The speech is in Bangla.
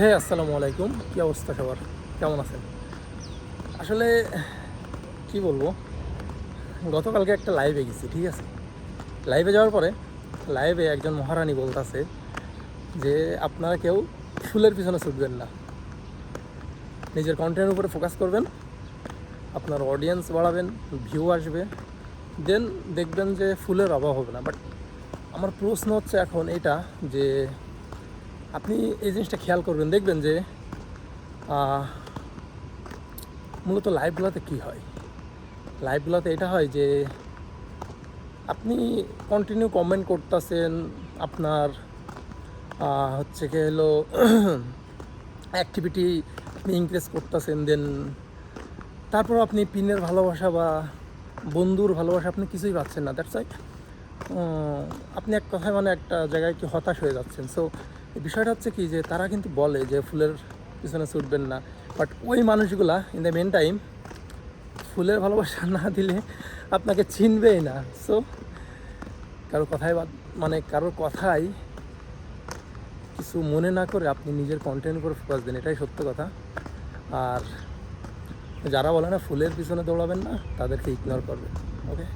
হ্যাঁ আসসালামু আলাইকুম। কী অবস্থা সবার? কেমন আছেন? আসলে, কি বলব? গতকালকে একটা লাইভে গেছি, ঠিক আছে? লাইভে যাওয়ার পরে লাইভে একজন মহারানী বলতেছে যে, আপনারা কেউ ফুলের পিছনে ছুটবেন না। নিজের কন্টেন্টের উপরে ফোকাস করবেন, আপনার অডিয়েন্স বাড়াবেন ভিউ আসবে। দেন দেখবেন যে ফুলের অভাব হবে না। বাট আমার প্রশ্ন হচ্ছে এখন এটা যে আপনি এই জিনিসটা খেয়াল করবেন, দেখবেন যে মূলত লাইভগুলোতে কি হয়? লাইভগুলোতে এটা হয় যে, আপনি কন্টিনিউ কমেন্ট করতেছেন আপনার হচ্ছে কি হলো অ্যাক্টিভিটি আপনি ইনক্রিজ করতেছেন দেন তারপর আপনি পিনের ভালোবাসা বা বন্ধুর ভালোবাসা আপনি কিছুই পাচ্ছেন না। দ্যাটস আপনি এক কথায় মানে একটা জায়গায় কি হতাশ হয়ে যাচ্ছেন। সো বিষয়টা হচ্ছে কি যে তারা কিন্তু বলে যে ফুলের পিছনে ছুটবেন না। বাট ওই মানুষগুলা ইন দ্য মেন টাইম ফুলের ভালোবাসা না দিলে আপনাকে চিনবেই না। সো কারও কথায় মানে কারোর কথাই কিছু মনে না করে আপনি নিজের কন্টেন্ট উপর ফোকাস দেন, এটাই সত্য কথা। আর যারা বলে না ফুলের পিছনে দৌড়াবেন না, তাদেরকে ইগনোর করবেন ওকে